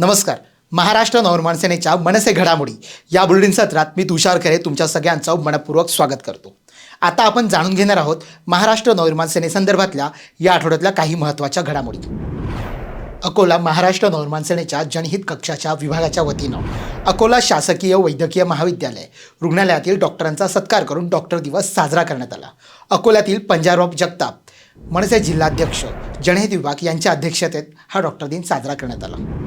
नमस्कार. महाराष्ट्र नवनिर्माण सेनेच्या मनसे घडामोडी. या बुलेटिन सत्रात मी तुषार खरे तुमच्या सगळ्यांचं मनपूर्वक स्वागत करतो. आता आपण जाणून घेणार आहोत महाराष्ट्र नवनिर्माण सेनेसंदर्भातल्या या आठवड्यातल्या काही महत्त्वाच्या घडामोडी. अकोला महाराष्ट्र नवनिर्माण सेनेच्या जनहित कक्षाच्या विभागाच्या वतीनं अकोला शासकीय वैद्यकीय महाविद्यालय रुग्णालयातील डॉक्टरांचा सत्कार करून डॉक्टर दिवस साजरा करण्यात आला. अकोल्यातील पंजाबराव जगताप मनसे जिल्हाध्यक्ष जनहित विभाग यांच्या अध्यक्षतेत हा डॉक्टर दिन साजरा करण्यात आला.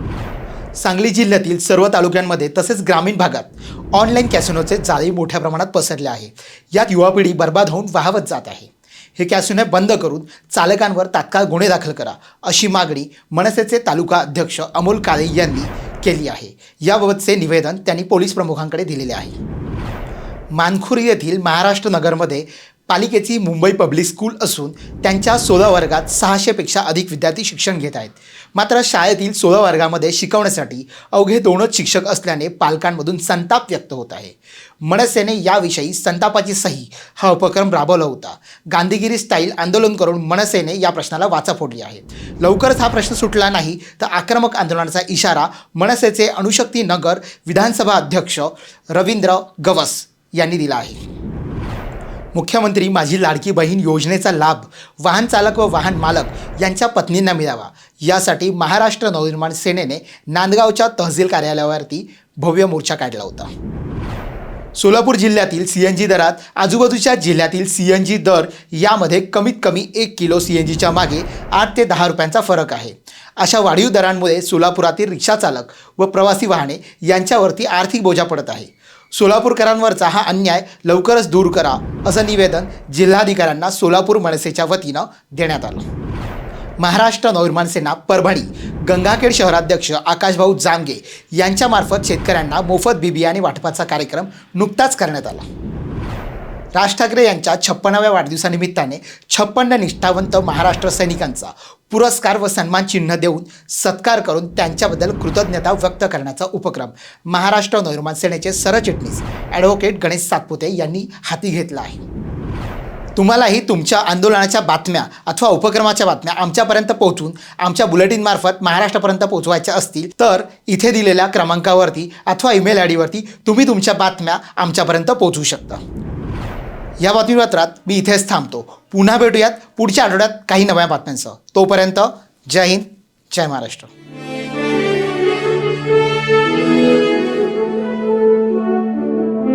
सांगली जिल्ह्यातील सर्व तालुक्यांमध्ये तसेच ग्रामीण भागात ऑनलाईन कॅसिनोचे जाळे मोठ्या प्रमाणात पसरले आहे. यात युवा पिढी बर्बाद होऊन वाहवत जात आहे. हे कॅसिनो बंद करून चालकांवर तात्काळ गुन्हे दाखल करा अशी मागणी मनसेचे तालुका अध्यक्ष अमोल काळे यांनी केली आहे. याबाबतचे निवेदन त्यांनी पोलीस प्रमुखांकडे दिलेले आहे. मानखुरी येथील महाराष्ट्र नगरमध्ये पालिकेची मुंबई पब्लिक स्कूल असून त्यांच्या सोळा वर्गात सहाशेपेक्षा अधिक विद्यार्थी शिक्षण घेत आहेत. मात्र शाळेतील सोळा वर्गामध्ये शिकवण्यासाठी अवघे दोनच शिक्षक असल्याने पालकांमधून संताप व्यक्त होत आहे. मनसेने याविषयी संतापाची सही हा उपक्रम राबवला होता. गांधीगिरी स्टाईल आंदोलन करून मनसेने या प्रश्नाला वाचा फोडली आहे. लवकरच हा प्रश्न सुटला नाही तर आक्रमक आंदोलनाचा इशारा मनसेचे अणुशक्ती नगर विधानसभा अध्यक्ष रवींद्र गवस यांनी दिला आहे. मुख्यमंत्री माझी लाडकी बहीण योजनेचा लाभ वाहन चालक व वाहन मालक यांच्या पत्नींना मिळावा. यासाठी महाराष्ट्र नवनिर्माण सेनेने नांदगावच्या तहसील कार्यालयावरती भव्य मोर्चा काढला होता. सोलापूर जिल्ह्यातील सी एन जी दरात आजूबाजूच्या जिल्ह्यातील सी एन जी दर यामध्ये कमीत कमी एक किलो सी एन जीच्या मागे आठ ते दहा रुपयांचा फरक आहे. अशा वाढीव दरांमुळे सोलापुरातील रिक्षाचालक व प्रवासी वाहने यांच्यावरती आर्थिक बोजा पडत आहे. सोलापूरकरांवरचा हा अन्याय लवकरच दूर करा असं निवेदन जिल्हाधिकाऱ्यांना सोलापूर मनसेच्या वतीनं देण्यात आलं. महाराष्ट्र नवनिर्माण सेना परभणी गंगाखेड शहराध्यक्ष आकाशभाऊ जांगे यांच्यामार्फत शेतकऱ्यांना मोफत बिबियाणे वाटपाचा कार्यक्रम नुकताच करण्यात आला. राज ठाकरे यांच्या छप्पनाव्या वाढदिवसानिमित्ताने छप्पन्न निष्ठावंत महाराष्ट्र सैनिकांचा पुरस्कार व सन्मान चिन्ह देऊन सत्कार करून त्यांच्याबद्दल कृतज्ञता व्यक्त करण्याचा उपक्रम महाराष्ट्र नवनिर्माण सेनेचे सरचिटणीस ॲडव्होकेट गणेश सातपुते यांनी हाती घेतला आहे. तुम्हालाही तुमच्या आंदोलनाच्या बातम्या अथवा उपक्रमाच्या बातम्या आमच्यापर्यंत पोहोचून आमच्या बुलेटिनमार्फत महाराष्ट्रापर्यंत पोहोचवायच्या असतील तर इथे दिलेल्या क्रमांकावरती अथवा ईमेल आय डीवरती तुम्ही तुमच्या बातम्या आमच्यापर्यंत पोहोचू शकता. या बातमीपत्रात मी इथेच थांबतो. पुन्हा भेटूयात पुढच्या आठवड्यात काही नव्या बातम्यांसह. तोपर्यंत जय हिंद जय महाराष्ट्र.